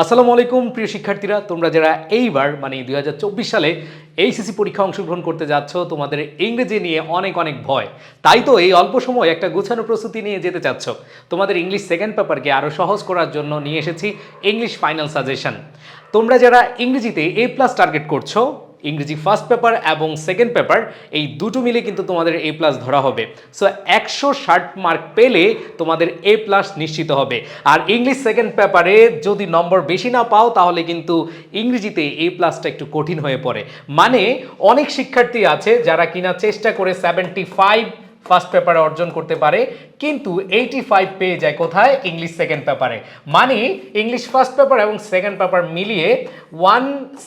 আসসালামু আলাইকুম, প্রিয় শিক্ষার্থীরা। তোমরা যারা এইবার মানে দুই হাজার চব্বিশ সালে এইসিসি পরীক্ষা অংশগ্রহণ করতে যাচ্ছ, তোমাদের ইংরেজি নিয়ে অনেক অনেক ভয়। তাই তো এই অল্প সময় একটা গোছানো প্রস্তুতি নিয়ে যেতে চাচ্ছ। তোমাদের ইংলিশ সেকেন্ড পেপারকে আরও সহজ করার জন্য নিয়ে এসেছি ইংলিশ ফাইনাল সাজেশন। তোমরা যারা ইংরেজিতে এ প্লাস টার্গেট করছ ইংরেজি ফার্স্ট পেপার এবং সেকেন্ড পেপার এই দুটো মিলে কিন্তু তোমাদের এ প্লাস ধরা হবে। সো একশো ষাট মার্ক পেলে তোমাদের এ প্লাস নিশ্চিত হবে। আর ইংলিশ সেকেন্ড পেপারে যদি নম্বর বেশি না পাও, তাহলে কিন্তু ইংরেজিতে এ প্লাসটা একটু কঠিন হয়ে পড়ে। মানে অনেক শিক্ষার্থী আছে যারা কিনা চেষ্টা করে সেভেন্টি ফাইভ ফার্স্ট পেপারে অর্জন করতে পারে। কিন্তু এইটি ফাইভ পেয়ে যায় কোথায়? ইংলিশ সেকেন্ড পেপারে মানে ইংলিশ ফার্স্ট পেপার এবং সেকেন্ড পেপার মিলিয়ে ওয়ান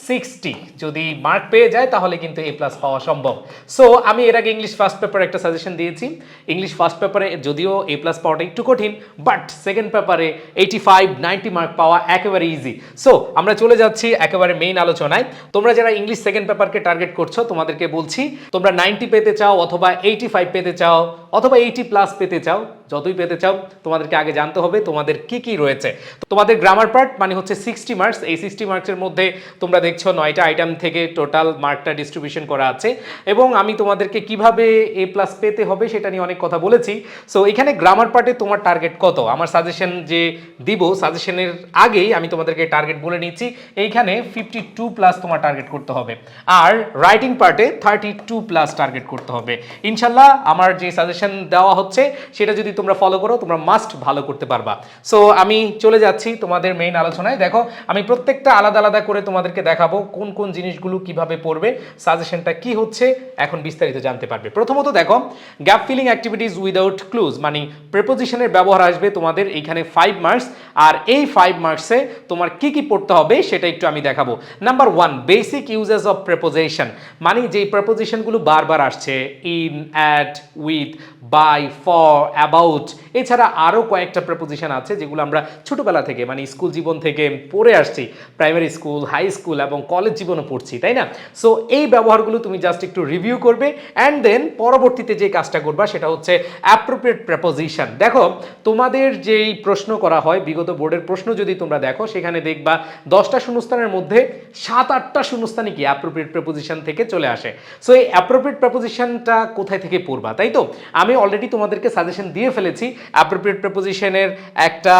সিক্সটি যদি মার্ক পেয়ে যায়, তাহলে কিন্তু এ প্লাস পাওয়া সম্ভব। সো আমি এর আগে ইংলিশ ফার্স্ট পেপারে একটা সাজেশন দিয়েছি। ইংলিশ ফার্স্ট পেপারে যদিও এ প্লাস পাওয়াটা একটু কঠিন বাট সেকেন্ড পেপারে এইটি ফাইভ নাইনটি মার্ক পাওয়া একেবারে ইজি সো আমরা চলে যাচ্ছি একেবারে মেইন আলোচনায়। তোমরা যারা ইংলিশ সেকেন্ড পেপারকে টার্গেট করছ, তোমাদেরকে বলছি, তোমরা নাইনটি পেতে চাও অথবা এইটি ফাইভ পেতে চাও। অথবা এইটি প্লাস পেতে চাও যতই পেতে চাও, তোমাদেরকে আগে জানতে হবে তোমাদের কি কি রয়েছে। তোমাদের গ্রামার পার্ট মানে হচ্ছে সিক্সটি মার্কস এই সিক্সটি মার্কসের মধ্যে তোমরা দেখছ নয়টা আইটেম থেকে টোটাল মার্কটা ডিস্ট্রিবিউশন করা আছে। এবং আমি তোমাদেরকে কীভাবে এ প্লাস পেতে হবে সেটা নিয়ে অনেক কথা বলেছি। সো এখানে গ্রামার পার্টে তোমার টার্গেট কত? আমার সাজেশন যে দিব সাজেশনের আগেই আমি তোমাদেরকে টার্গেট বলে নিচ্ছি। এইখানে ফিফটি টু প্লাস তোমার টার্গেট করতে হবে। আর রাইটিং পার্টে থার্টি টু প্লাস টার্গেট করতে হবে। ইনশাল্লাহ আমার যে সাজেশন দেওয়া হচ্ছে, সেটা যদি তোমরা ফলো করো, তোমরা মাস্ট ভালো করতে পারবা। সো আমি চলে যাচ্ছি তোমাদের মেইন আলোচনায়। দেখো, আমি প্রত্যেকটা আলাদা আলাদা করে তোমাদেরকে দেখাবো কোন কোন জিনিসগুলো কীভাবে পড়বে সাজেশনটা কি হচ্ছে, এখন বিস্তারিত জানতে পারবে। প্রথমত দেখো gap filling activities without clues মানে প্রেপোজিশনের ব্যবহার আসবে তোমাদের এইখানে ফাইভ মার্কস আর এই ফাইভ মার্কসে তোমার কি কি পড়তে হবে সেটা একটু আমি দেখাবো। Number one basic usages of preposition মানে যেই প্রেপোজিশনগুলো বারবার আসছে in at with by for about এছাড়া আরও কয়েকটা প্রেপোজিশন আছে যেগুলো আমরা ছোটোবেলা থেকে মানে স্কুল জীবন থেকে পড়ে আসছি প্রাইমারি স্কুল হাই স্কুল এবং কলেজ জীবনও পড়ছি, তাই না? সো এই ব্যবহারগুলো তুমি জাস্ট একটু রিভিউ করবে অ্যান্ড দেন পরবর্তীতে যে কাজটা করবা সেটা হচ্ছে অ্যাপ্রোপ্রিয়েট প্রেপোজিশন দেখো, তোমাদের যেই প্রশ্ন করা হয়, বিগত বোর্ডের প্রশ্ন যদি তোমরা দেখো, সেখানে দেখবা দশটা শূন্যস্থানের মধ্যে সাত, আটটা শূন্যস্থানই কি অ্যাপ্রোপ্রিয়েট প্রেপোজিশন থেকে চলে আসে। সো এই অ্যাপ্রোপ্রিয়েট প্রেপোজিশনটা কোথায় থেকে পড়বা, তাই তো? আমি অলরেডি তোমাদেরকে সাজেশন দিয়ে ফেলেছি অ্যাপ্রোপ্রিয়েট প্রেপোজিশনের একটা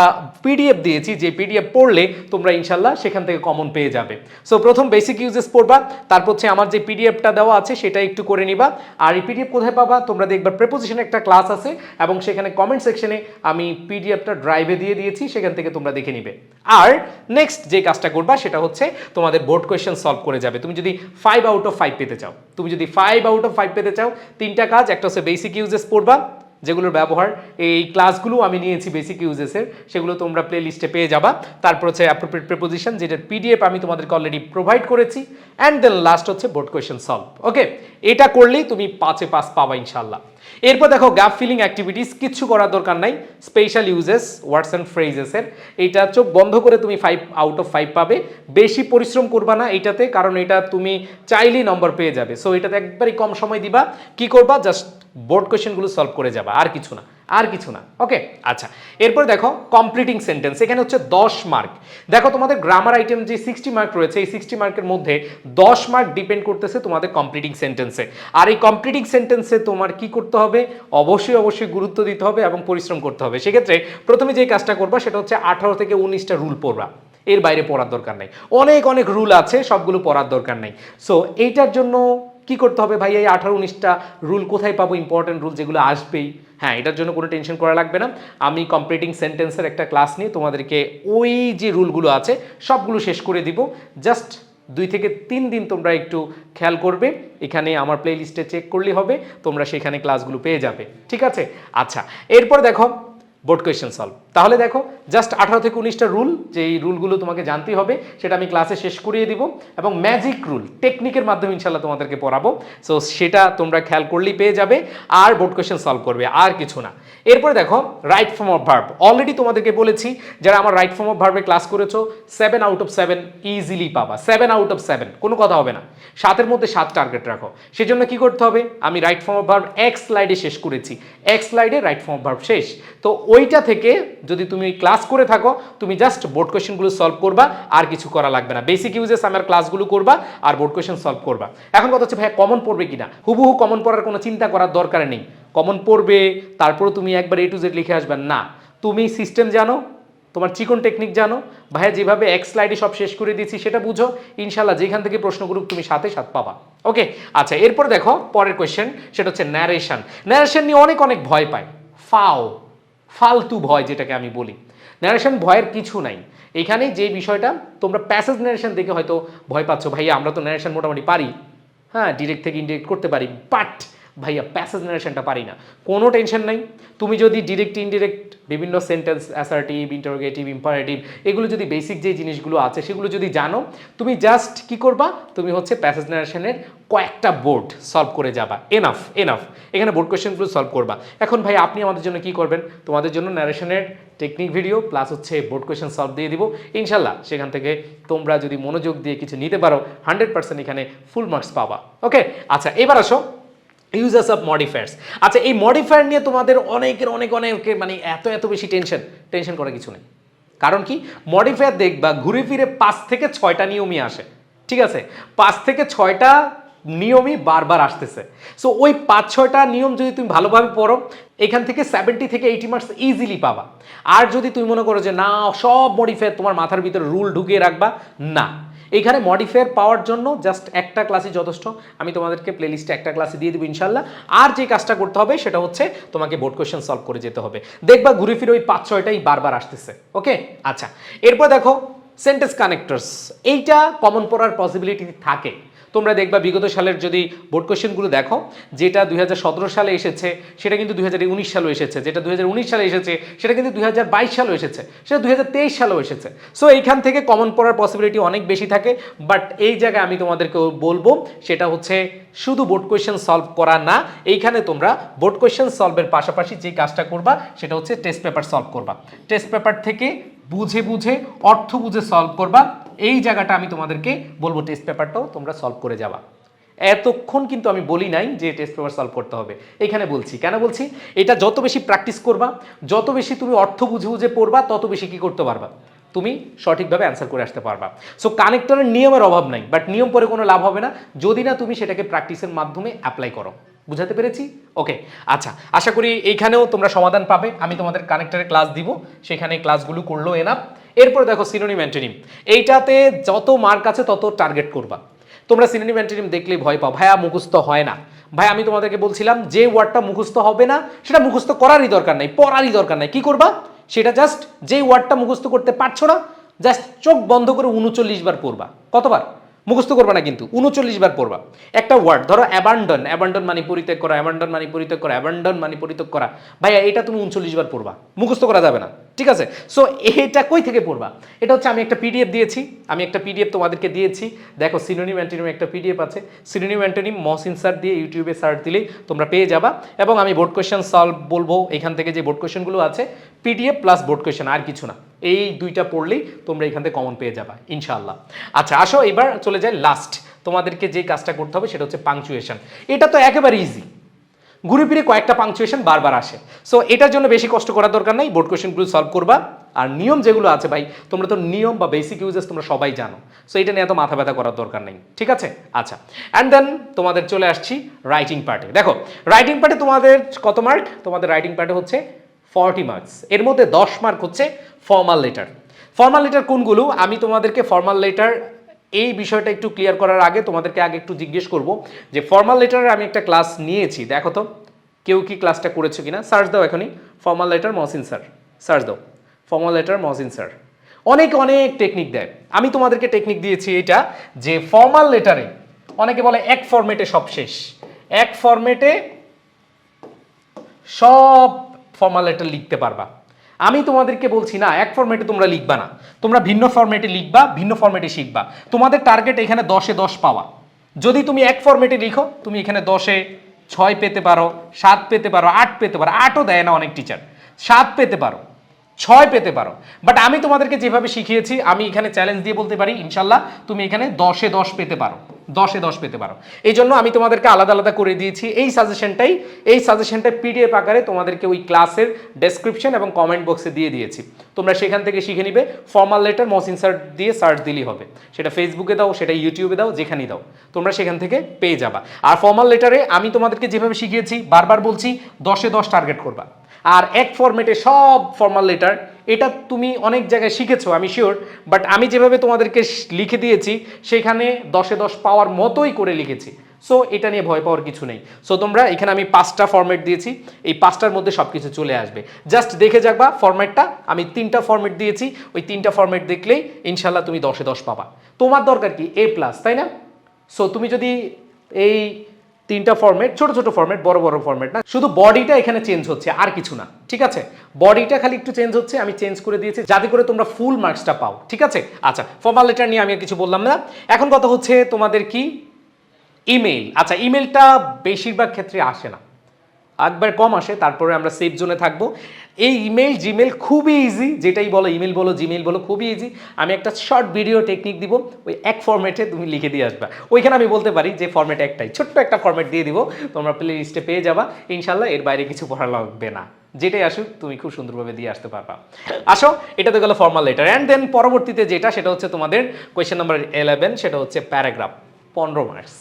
পিডিএফ দিয়েছি, যে পিডিএফ পড়লে তোমরা ইনশাল্লাহ সেখান থেকে কমন পেয়ে যাবে। সো প্রথম বেসিক ইউজেস পড়বা, তারপর হচ্ছে আমার যে পিডিএফটা দেওয়া আছে, সেটা একটু করে নিবা। আর এই পিডিএফ কোথায় পাবা? তোমরা দেখবা প্রেপোজিশনে একটা ক্লাস আছে, এবং সেখানে কমেন্ট সেকশনে আমি পিডিএফটা ড্রাইভে দিয়ে দিয়েছি, সেখান থেকে তোমরা দেখে নিবে। আর নেক্সট যে কাজটা করবা সেটা হচ্ছে তোমাদের বোর্ড কোয়েশ্চেন সলভ করে যাবে। তুমি যদি ফাইভ আউট অফ ফাইভ পেতে চাও। তুমি যদি ফাইভ আউট অফ ফাইভ পেতে চাও, তিনটা কাজ, একটা হচ্ছে বেসিক ইউজেস পড়বা, যেগুলোর ব্যবহার এই ক্লাসগুলো আমি নিয়েছি বেসিক ইউজেসের সেগুলো তোমরা প্লে লিস্টে পেয়ে যাবা। তারপর হচ্ছে অ্যাপ্রোপ্রিয়েট প্রেপোজিশন যেটার পিডিএফ আমি তোমাদেরকে অলরেডি প্রোভাইড করেছি। অ্যান্ড দেন লাস্ট হচ্ছে বোর্ড কোয়েশ্চেন সলভ ওকে এটা করলেই তুমি পাঁচে পাস পাবা ইনশাল্লাহ এরপর দেখো গ্যাপ ফিলিং অ্যাক্টিভিটিস কিছু করার দরকার নাই স্পেশাল ইউজেস ওয়ার্ডস অ্যান্ড ফ্রেজেসের এটা চোখ বন্ধ করে তুমি ফাইভ আউট অফ ফাইভ পাবে। বেশি পরিশ্রম করবা না এইটাতে, কারণ এটা তুমি চাইলেই নম্বর পেয়ে যাবে। সো এটাতে একবারই কম সময় দিবা। কি করবা? জাস্ট বোর্ড কোয়েশ্চেনগুলো সলভ করে যাবা, আর কিছু না। আর কিছু না ওকে আচ্ছা এরপর দেখো কমপ্লিটিং সেন্টেন্স এখানে হচ্ছে দশ মার্ক দেখো, তোমাদের গ্রামার আইটেম যে সিক্সটি মার্ক রয়েছে, এই সিক্সটি মার্কের মধ্যে দশ মার্ক ডিপেন্ড করতেছে তোমাদের কমপ্লিটিং সেন্টেন্সে আর এই কমপ্লিটিং সেন্টেন্সে তোমার কি করতে হবে? অবশ্যই অবশ্যই গুরুত্ব দিতে হবে এবং পরিশ্রম করতে হবে। সেক্ষেত্রে প্রথমে যে কাজটা করবা, সেটা হচ্ছে আঠারো থেকে উনিশটা রুল পড়বা। এর বাইরে পড়ার দরকার নেই। অনেক অনেক রুল আছে, সবগুলো পড়ার দরকার নেই। সো এইটার জন্য কি করতে হবে ভাই? এই আঠারো, উনিশটা রুল কোথায় পাবো? ইম্পর্টেন্ট রুল যেগুলো আসবেই। হ্যাঁ এটার জন্য কোনো টেনশন করা লাগবে না। আমি কমপ্লিটিং সেন্টেন্সের একটা ক্লাস নিয়ে তোমাদেরকে ওই যে রুলগুলো আছে, সবগুলো শেষ করে দিব। জাস্ট দুই থেকে তিন দিন তোমরা একটু খেয়াল করবে। এখানে আমার প্লে লিস্টে চেক করলে হবে, তোমরা সেখানে ক্লাসগুলো পেয়ে যাবে। ঠিক আছে? আচ্ছা এরপর দেখো বোর্ড কোয়েশ্চেন সলভ। তাহলে দেখো জাস্ট আঠারো থেকে উনিশটা রুল যে এই রুলগুলো তোমাকে জানতেই হবে, সেটা আমি ক্লাসে শেষ করিয়ে দিব এবং ম্যাজিক রুল টেকনিকের মাধ্যমে ইনশাল্লাহ তোমাদেরকে পড়াবো। সো সেটা তোমরা খেয়াল করলেই পেয়ে যাবে, আর বোর্ড কোয়েশ্চেন সলভ করবে, আর কিছু না। এরপরে দেখো right form of verb already তোমাদেরকে বলেছি, যারা আমার রাইট ফর্ম অফ ভার্বে ক্লাস করেছ seven out of seven easily পাবা। সেভেন আউট অফ সেভেন কোনো কথা হবে না। সাতের মধ্যে সাত টার্গেট রাখো। সেজন্য কি করতে হবে? আমি রাইট ফর্ম অফ ভার্ব এক স্লাইডে শেষ করেছি। এক স্লাইডে রাইট ফর্ম অফ ভার্ব শেষ। তো ওইটা থেকে যদি তুমি ক্লাস করে থাকো, তুমি জাস্ট বোর্ড কোয়েশ্চেনগুলো সলভ করবা, আর কিছু করা লাগবে না। বেসিক ইউজেস আমার ক্লাসগুলো করবা, আর বোর্ড কোয়েশ্চেন সলভ করবা। এখন কথা হচ্ছে ভাই কমন পড়বে কিনা? হুবহু কমন পড়ার কোনো চিন্তা করার দরকার নেই। কমন পড়বে তারপর তুমি একবার এ টু জেড লিখে আসবে। না। তুমি সিস্টেম জানো, তোমার চিকন টেকনিক জানো। ভাইয়া, যেভাবে এক স্লাইডে সব শেষ করে দিয়েছি, সেটা বুঝো। ইনশাল্লাহ যেখান থেকে প্রশ্নগুলো তুমি সাথে সাথ পাবা। ওকে আচ্ছা এরপর দেখো, পরের কোয়েশ্চেন সেটা হচ্ছে ন্যারেশন ন্যারেশন নিয়ে অনেক অনেক ভয় পায়। ফাও ফালতু ভয় যেটাকে আমি বলি। ন্যারেশন ভয়ের কিছু নাই। এখানে যে বিষয়টা তোমরা প্যাসেজ ন্যারেশন দেখে হয়তো ভয় পাচ্ছ, ভাইয়া, আমরা তো ন্যারেশন মোটামুটি পারি। হ্যাঁ ডিরেক্ট থেকে ইনডিরেক্ট করতে পারি বাট ভাইয়া প্যাসেজ ন্যারেশনটা পারি না। কোনো টেনশন নাই। তুমি যদি ডিরেক্ট ইনডিরেক্ট বিভিন্ন সেন্টেন্স অ্যাসার্টিভ ইন্টারোগেটিভ ইম্পারেটিভ এগুলো যদি বেসিক যে জিনিসগুলো আছে, সেগুলো যদি জানো, তুমি জাস্ট কি করবা? তুমি হচ্ছে প্যাসেজ ন্যারেশনের কয়েকটা বোর্ড সলভ করে যাবা। এনাফ এনাফ এখানে বোর্ড কোয়েশ্চেনগুলো সলভ করবা। এখন ভাই, আপনি আমাদের জন্য কি করবেন? তোমাদের জন্য ন্যারেশনের টেকনিক ভিডিও প্লাস হচ্ছে বোর্ড কোয়েশ্চেন সলভ দিয়ে দিব। ইনশাল্লাহ, সেখান থেকে তোমরা যদি মনোযোগ দিয়ে কিছু নিতে পারো হান্ড্রেড পার্সেন্ট এখানে ফুল মার্কস পাবা। ওকে আচ্ছা এবার আসো। ইউজার্স অফ মডিফায়ার্স আচ্ছা এই মডিফায়ার নিয়ে তোমাদের অনেকের, অনেক, অনেকের মানে এত এত বেশি টেনশন টেনশন করার কিছু নেই। কারণ কি? মডিফায়ার দেখবা, ঘুরে ফিরে পাঁচ থেকে ছয়টা নিয়মই আসে। ঠিক আছে? পাঁচ থেকে ছয়টা নিয়মই বারবার আসতেছে। সো ওই পাঁচ, ছয়টা নিয়ম যদি তুমি ভালোভাবে পড়ো, এখান থেকে সেভেন্টি থেকে এইটি মার্কস ইজিলি পাবা। আর যদি তুমি মনে করো যে, না, সব মডিফায়ার তোমার মাথার ভিতরে রুল ঢুকিয়ে রাখবা, না। এখানে মডিফায়ার পাওয়ার জন্য জাস্ট একটা ক্লাসই যথেষ্ট। আমি তোমাদেরকে প্লেলিস্টে একটা ক্লাসে দিয়ে দেবো ইনশাল্লাহ। আর যে কাজটা করতে হবে সেটা হচ্ছে তোমাকে বোর্ড কোয়েশ্চেন সলভ করে যেতে হবে। দেখবা ঘুরে ফিরে ওই পাঁচ ছয়টাই বারবার আসতেছে ওকে আচ্ছা এরপর দেখো সেন্টেন্স কানেক্টরস, এইটা কমন পড়ার পসিবিলিটি থাকে। তোমরা দেখবা বিগত সালের যদি বোর্ড কোয়েশ্চেনগুলো দেখো, যেটা দুই হাজার সতেরো সালে এসেছে, সেটা কিন্তু দুই সালেও এসেছে, যেটা দুই হাজার উনিশ সালে এসেছে, সেটা কিন্তু দুই সালেও এসেছে, সেটা দুই সালেও এসেছে। সো এইখান থেকে কমন পড়ার পসিবিলিটি অনেক বেশি থাকে বাট এই জায়গায় আমি তোমাদেরকে বলব, সেটা হচ্ছে শুধু বোর্ড কোয়েশ্চেন সলভ করা না, এইখানে তোমরা বোর্ড কোয়েশ্চেন সলভের পাশাপাশি যে কাজটা করবা, সেটা হচ্ছে টেস্ট পেপার সলভ করবা। টেস্ট পেপার থেকে বুঝে বুঝে, অর্থ বুঝে সলভ করবা। এই জায়গাটা আমি তোমাদেরকে বলব টেস্ট পেপারটাও তোমরা সলভ করে যাবা। এতক্ষণ কিন্তু আমি বলি নাই যে টেস্ট পেপার সলভ করতে হবে। এখানে বলছি, কেন বলছি? এটা যত বেশি প্র্যাকটিস করবা, যত বেশি তুমি অর্থ বুঝে বুঝে পড়বা, তত বেশি কি করতে পারবা? তুমি সঠিকভাবে অ্যান্সার করে আসতে পারবা। সো কানেক্টরের নিয়মের অভাব নাই বাট নিয়ম পরে কোনো লাভ হবে না। যদি না তুমি সেটাকে প্র্যাকটিসের মাধ্যমে অ্যাপ্লাই করো। বুঝাতে পেরেছি? ওকে আচ্ছা আশা করি এইখানেও তোমরা সমাধান পাবে। আমি তোমাদের কানেক্টরের ক্লাস দিব, সেখানে ক্লাসগুলো করল এনাফ এরপর দেখো সিনোনিম অ্যান্টোনিম এইটাতে যত মার্ক আছে তত টার্গেট করবা। তোমরা সিনোনিম অ্যান্টোনিম দেখলেই ভয় পাও ভাইয়া মুখস্থ হয় না। ভাই, আমি তোমাদেরকে বলছিলাম, যে ওয়ার্ডটা মুখস্থ হবে না, সেটা মুখস্থ করারই দরকার নাই, পড়ারই দরকার নাই। কি করবা? সেটা জাস্ট যে ওয়ার্ডটা মুখস্থ করতে পারছ না জাস্ট চোখ বন্ধ করে উনচল্লিশ বার পড়বা। কতবার? মুখস্থ করবা না কিন্তু, উনচল্লিশ বার পড়বা। একটা ওয়ার্ড ধরো অ্যাবান্ডন অ্যাবান্ডন মানে পরিত্যাগ করা অ্যাবান্ডন মানে পরিত্যাগ করা অ্যাবান্ডন মানে পরিত্যাগ করা। ভাইয়া, এটা তুমি উনচল্লিশ বার পড়বা, মুখস্থ করা যাবে না, ঠিক আছে? সো এটা কই থেকে পড়বা? এটা হচ্ছে আমি একটা পিডিএফ দিয়েছি, আমি একটা পিডিএফ তোমাদেরকে দিয়েছি। দেখো সিনোনিম অ্যান্টোনিম একটা পিডিএফ আছে। সিনোনিম অ্যান্টোনিম মহসিন স্যার দিয়ে ইউটিউবে সার্চ দিলেই তোমরা পেয়ে যাবা। এবং আমি বোর্ড কোয়েশ্চেন সলভ বলব, এখান থেকে যে বোর্ড কোয়েশ্চেনগুলো আছে পিডিএফ প্লাস বোর্ড কোয়েশ্চেন আর কিছু না। এই দুইটা পড়লেই তোমরা এখান থেকে কমন পেয়ে যাবা, ইনশাআল্লাহ। আচ্ছা আসো, এবার চলে যায় লাস্ট তোমাদেরকে যে কাজটা করতে হবে সেটা হচ্ছে পাংচুয়েশন এটা তো একেবারে ইজি ঘুরে ফিরে কয়েকটা পাংচুয়েশন বারবার আসে। সো এটার জন্য বেশি কষ্ট করার দরকার নেই বোর্ড কোয়েশনগুলো সলভ করবা। আর নিয়ম যেগুলো আছে ভাই, তোমরা তো নিয়ম বা বেসিক ইউজেস তোমরা সবাই জানো। সো এটা নিয়ে এত মাথা ব্যথা করার দরকার নেই, ঠিক আছে? আচ্ছা অ্যান্ড দেন তোমাদের চলে আসছি রাইটিং পার্টে দেখো রাইটিং পার্টে তোমাদের কত মার্ক তোমাদের রাইটিং পার্টে হচ্ছে ফর্টি মার্কস। এর মধ্যে দশ মার্ক হচ্ছে ফর্মাল লেটার। ফর্মাল লেটার কোনগুলো? আমি তোমাদেরকে ফর্মাল লেটার এই বিষয়টা একটু ক্লিয়ার করার আগে তোমাদেরকে আগে একটু জিজ্ঞেস করব যে ফর্মাল লেটারের আমি একটা ক্লাস নিয়েছি। দেখো তো, কেউ কি ক্লাসটা করেছ কিনা? সার্চ দাও এখনই। Formal letter Mohsin sir. Search দাও। Formal letter Mohsin sir. অনেক অনেক টেকনিক দেয়। আমি তোমাদেরকে টেকনিক দিয়েছি এটা যে ফর্মাল লেটারে অনেকে বলে এক ফরম্যাটে সব শেষ। এক ফরম্যাটে সব ফর্মাল লেটার লিখতে পারবা। আমি তোমাদেরকে বলছি না, এক ফর্মেটে তোমরা লিখবা না। তোমরা ভিন্ন ফরম্যাটে লিখবা, ভিন্ন ফরম্যাটে শিখবা। তোমাদের টার্গেট এখানে দশে দশ পাওয়া। যদি তুমি এক ফর্মেটে লিখো, তুমি এখানে দশে ছয় পেতে পারো, সাত পেতে পারো, আট পেতে পারো। আটও দেয় না অনেক টিচার সাত পেতে পারো, ছয় পেতে পারো। বাট আমি তোমাদেরকে যেভাবে শিখিয়েছি, আমি এখানে চ্যালেঞ্জ দিয়ে বলতে পারি, ইনশাল্লাহ তুমি এখানে দশে দশ পেতে পারো। দশে দশ পেতে পারো। এই জন্য আমি তোমাদেরকে আলাদা আলাদা করে দিয়েছি। এই সাজেশনটাই, এই সাজেশনটা পিডিএফ আকারে তোমাদেরকে ওই ক্লাসের ডেসক্রিপশন এবং কমেন্ট বক্সে দিয়ে দিয়েছি। তোমরা সেখান থেকে শিখে নিবে ফর্মাল লেটার মসিন সার্চ দিয়ে সার্চ দিলেই হবে। সেটা ফেসবুকে দাও, সেটা ইউটিউবে দাও, যেখানেই দাও। তোমরা সেখান থেকে পেয়ে যাবা। আর ফর্মাল লেটারে আমি তোমাদেরকে যেভাবে শিখিয়েছি, বারবার বলছি, দশে দশ টার্গেট করবা। আর এক ফরম্যাটে সব ফর্মাল লেটার এটা তুমি অনেক জায়গায় শিখেছো, আমি শিওর বাট আমি যেভাবে তোমাদেরকে লিখে দিয়েছি, সেখানে দশে দশ পাওয়ার মতোই করে লিখেছি। সো এটা নিয়ে ভয় পাওয়ার কিছু নেই। সো তোমরা এখানে আমি পাঁচটা ফরম্যাট দিয়েছি, এই পাঁচটার মধ্যে সব কিছু চলে আসবে। জাস্ট দেখে যাকবা ফরম্যাটটা আমি তিনটা ফরম্যাট দিয়েছি, ওই তিনটা ফরম্যাট দেখলেই ইনশাল্লাহ তুমি দশে দশ পাবা। তোমার দরকার কি? এ প্লাস তাই না? সো তুমি যদি এই তিনটা ফর্মেট ছোট ছোট ফর্মেট বড় বড় ফর্মেট না। শুধু বডিটা এখানে চেঞ্জ হচ্ছে, আর কিছু না, ঠিক আছে? বডিটা খালি একটু চেঞ্জ হচ্ছে, আমি চেঞ্জ করে দিয়েছি, যাতে করে তোমরা ফুল মার্কসটা পাও, ঠিক আছে? আচ্ছা ফর্মাল লেটার নিয়ে আমি আর কিছু বললাম না। এখন কথা হচ্ছে তোমাদের কি? ইমেল আচ্ছা ইমেলটা বেশিরভাগ ক্ষেত্রে আসে না। একবার কম আসে, তারপরে আমরা সেফ জোনে থাকব। এই ইমেল জিমেল খুবই ইজি যেটাই বলো ইমেল বলো জিমেল বলো, খুবই ইজি আমি একটা শর্ট ভিডিও টেকনিক দিব, ওই এক ফরম্যাটে তুমি লিখে দিয়ে আসবা। ওইখানে আমি বলতে পারি যে ফরম্যাট একটাই, ছোট্ট একটা ফরম্যাট দিয়ে দিব, তোমরা প্লে লিস্টে পেয়ে যাবা। ইনশাল্লাহ এর বাইরে কিছু পড়া লাগবে না। যেটাই আসুক, তুমি খুব সুন্দরভাবে দিয়ে আসতে পারবা। আসো, এটা তো গেলো ফর্মাল লেটার অ্যান্ড দেন পরবর্তীতে যেটা, সেটা হচ্ছে তোমাদের কোয়েশ্চেন নাম্বার ইলেভেন সেটা হচ্ছে প্যারাগ্রাফ পনেরো মার্কস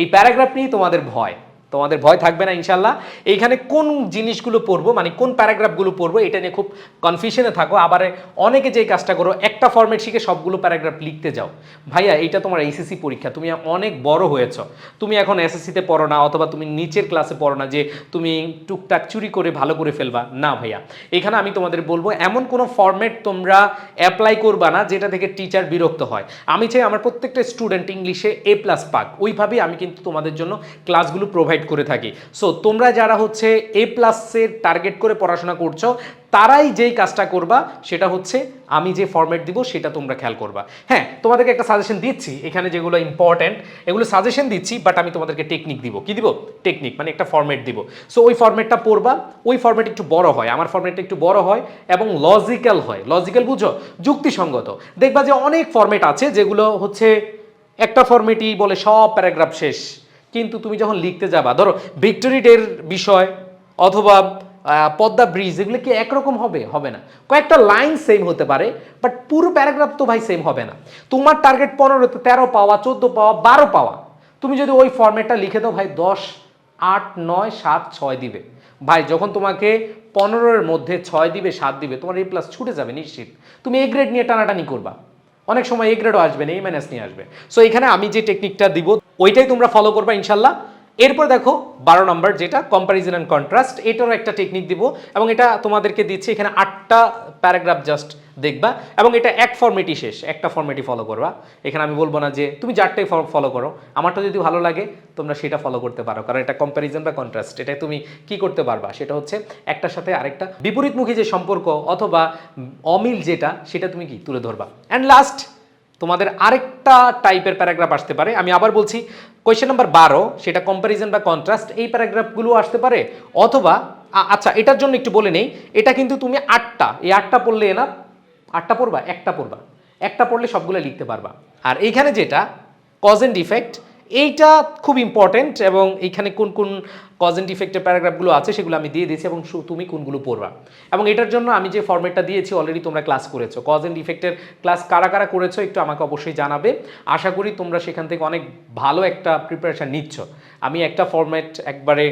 এই প্যারাগ্রাফ নিয়ে তোমাদের ভয়। তোমাদের ভয় থাকবে না ইনশাল্লাহ এইখানে কোন জিনিসগুলো পড়ব মানে কোন প্যারাগ্রাফগুলো পড়ব, এটা নিয়ে খুব কনফিউশনে থাকো। আবার অনেকে যেই কাজটা করো, একটা ফর্মেট শিখে সবগুলো প্যারাগ্রাফ লিখতে যাও। ভাইয়া, এইটা তোমার এসএসসি পরীক্ষা, তুমি অনেক বড় হয়েছো। তুমি এখন এসএসসিতে পড়ো না, অথবা তুমি নিচের ক্লাসে পড়ো না, যে তুমি টুকটাক চুরি করে ভালো করে ফেলবা। না ভাইয়া, এখানে আমি তোমাদের বলব, এমন কোনো ফর্মেট তোমরা অ্যাপ্লাই করবা না, যেটা থেকে টিচার বিরক্ত হয়। আমি চাই আমার প্রত্যেকটা স্টুডেন্ট ইংলিশে এ প্লাস পাক। ওইভাবেই আমি কিন্তু তোমাদের জন্য ক্লাসগুলো প্রোভাইড করে থাকি। সো তোমরা যারা হচ্ছে এ প্লাসের টার্গেট করে পড়াশোনা করছ, তারাই যেই কাজটা করবা, সেটা হচ্ছে আমি যে ফরম্যাট দিব, সেটা তোমরা খেয়াল করবা। হ্যাঁ তোমাদেরকে একটা সাজেশন দিচ্ছি, এখানে যেগুলো ইম্পর্ট্যান্ট এগুলো সাজেশন দিচ্ছি বাট আমি তোমাদেরকে টেকনিক দিব। কি দিব? টেকনিক মানে একটা ফরম্যাট দিব। সো ওই ফরম্যাটটা পড়বা, ওই ফরম্যাট একটু বড় হয়, আমার ফর্মেটটা একটু বড় হয় এবং লজিক্যাল হয়। লজিক্যাল বুঝো? যুক্তিসঙ্গত। দেখবা যে অনেক ফরম্যাট আছে যেগুলো হচ্ছে একটা ফরম্যাটই বলে সব প্যারাগ্রাফ শেষ। কিন্তু তুমি যখন লিখতে যাবা, ধরো ভিক্টোরি ডের বিষয় অথবা পদ্মা ব্রিজ এগুলো কি একরকম হবে? হবে না। কয়েকটা লাইন সেম হতে পারে বাট পুরো প্যারাগ্রাফ তো ভাই সেম হবে না। তোমার টার্গেট পনেরোতে তেরো পাওয়া, চোদ্দ পাওয়া, বারো পাওয়া। তুমি যদি ওই ফর্মেটটা লিখে দাও ভাই, দশ, আট, নয়, সাত, ছয় দিবে। ভাই, যখন তোমাকে পনেরোর মধ্যে ছয় দিবে, সাত দিবে, তোমার এ প্লাস ছুটে যাবে নিশ্চিত। তুমি এ গ্রেড নিয়ে টানাটানি করবা। অনেক সময় এ গ্রেডও আসবে না এই মাইনাস নিয়ে আসবে। সো এখানে আমি যে টেকনিকটা দিব, ওইটাই তোমরা ফলো করবা, ইনশাল্লাহ। এরপর দেখো বারো নম্বর যেটা কম্প্যারিজন অ্যান্ড কন্ট্রাস্ট এটারও একটা টেকনিক দিব, এবং এটা তোমাদেরকে দিচ্ছি, এখানে আটটা প্যারাগ্রাফ জাস্ট দেখবা, এবং এটা এক ফর্মেটই শেষ, একটা ফর্মেটই ফলো করবা। এখানে আমি বলব না যে তুমি যারটাই ফলো করো, আমারটা যদি ভালো লাগে, তোমরা সেটা ফলো করতে পারো, কারণ এটা কম্প্যারিজন বা কন্ট্রাস্ট এটা তুমি কি করতে পারবা? সেটা হচ্ছে একটার সাথে আরেকটা বিপরীতমুখী যে সম্পর্ক অথবা অমিল যেটা, সেটা তুমি কি তুলে ধরবা? অ্যান্ড লাস্ট তোমাদের আরেকটা টাইপের প্যারাগ্রাফ আসতে পারে। আমি আবার বলছি কোয়েশ্চেন নাম্বার বারো, সেটা কম্প্যারিজন বা কন্ট্রাস্ট এই প্যারাগ্রাফগুলো আসতে পারে। অথবা আচ্ছা এটার জন্য একটু বলে নেই, এটা কিন্তু তুমি আটটা, এই আটটা পড়লে না, আটটা পড়বা, একটা পড়বা। একটা পড়লে সবগুলো লিখতে পারবা। আর এইখানে যেটা কজ অ্যান্ড ডিফেক্ট এইটা খুব ইম্পর্টেন্ট এবং এইখানে কোন কোন কজ অ্যান্ড ডিফেক্টের প্যারাগ্রাফগুলো আছে সেগুলো আমি দিয়ে দিয়েছি এবং তুমি কোনগুলো পড়বা। এবং এটার জন্য আমি যে ফর্মেটটা দিয়েছি অলরেডি তোমরা ক্লাস করেছ। কজ অ্যান্ড ডিফেক্টের ক্লাস কারা কারা করেছ একটু আমাকে অবশ্যই জানাবে। আশা করি তোমরা সেখান থেকে অনেক ভালো একটা প্রিপারেশান নিচ্ছ। আমি একটা ফর্ম্যাট একবারে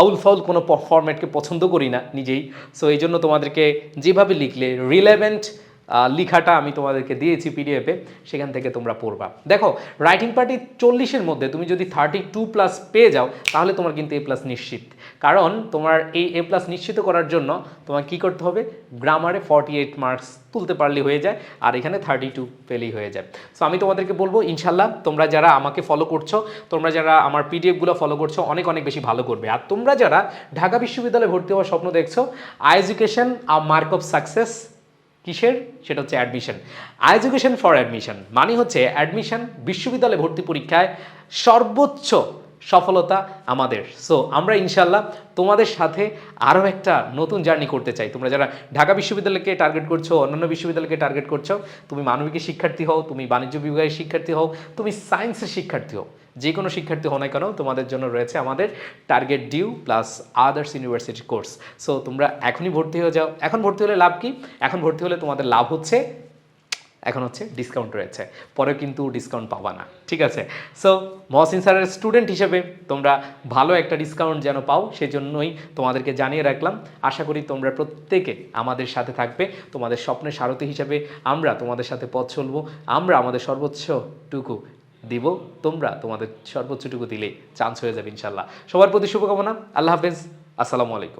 আউল ফাউল কোনো ফর্ম্যাটকে পছন্দ করি না নিজেই। সো এই জন্য তোমাদেরকে যেভাবে লিখলে রিলেভেন্ট লিখাটা আমি তোমাদেরকে দিয়েছি পিডিএফে সেখান থেকে তোমরা পড়বা। দেখো রাইটিং পার্টি চল্লিশের মধ্যে তুমি যদি থার্টি টু প্লাস পেয়ে যাও, তাহলে তোমার কিন্তু এ প্লাস নিশ্চিত। কারণ তোমার এই এ প্লাস নিশ্চিত করার জন্য তোমার কি করতে হবে? গ্রামারে ফর্টি এইট মার্কস তুলতে পারলে হয়ে যায়, আর এখানে থার্টি টু পেলেই হয়ে যায়। সো আমি তোমাদেরকে বলব, ইনশাল্লাহ তোমরা যারা আমাকে ফলো করছ, তোমরা যারা আমার পিডিএফগুলো ফলো করছ, অনেক অনেক বেশি ভালো করবে। আর তোমরা যারা ঢাকা বিশ্ববিদ্যালয়ে ভর্তি হওয়ার স্বপ্ন দেখছ I education a mark of success কিসের? সেটা হচ্ছে অ্যাডমিশন এডুকেশন ফর অ্যাডমিশন মানে হচ্ছে অ্যাডমিশন বিশ্ববিদ্যালয়ে ভর্তি পরীক্ষায় সর্বোচ্চ সফলতা আমাদের। সো আমরা ইনশাল্লাহ তোমাদের সাথে আরও একটা নতুন জার্নি করতে চাই। তোমরা যারা ঢাকা বিশ্ববিদ্যালয়কে টার্গেট করছ, অন্যান্য বিশ্ববিদ্যালয়কে টার্গেট করছ, তুমি মানবিকের শিক্ষার্থী হও, তুমি বাণিজ্য বিভাগের শিক্ষার্থী হও, তুমি সায়েন্সের শিক্ষার্থী হও। যে কোনো শিক্ষার্থী হও না কেন, তোমাদের জন্য রয়েছে আমাদের target DU plus others university course so তোমরা এখনই ভর্তি হয়ে যাও। এখন ভর্তি হলে লাভ কি? এখন ভর্তি হলে তোমাদের লাভ হচ্ছে, এখন হচ্ছে ডিসকাউন্ট রয়েছে। পরে কিন্তু ডিসকাউন্ট পাবা না। ঠিক আছে? সো মহসিন স্যারের স্টুডেন্ট হিসেবে তোমরা ভালো একটা ডিসকাউন্ট যেন পাও, সেজন্যই তোমাদেরকে জানিয়ে রাখলাম। আশা করি তোমরা প্রত্যেকে আমাদের সাথে থাকবে। তোমাদের স্বপ্নের সারথি হিসেবে আমরা তোমাদের সাথে পথ চলবো। আমরা আমাদের সর্বোচ্চটুকু দিব, তোমরা তোমাদের সর্বোচ্চটুকু দিলে চান্স হয়ে যাবে ইনশাল্লাহ সবার প্রতি শুভকামনা, আল্লাহ হাফেজ, আসসালামু আলাইকুম।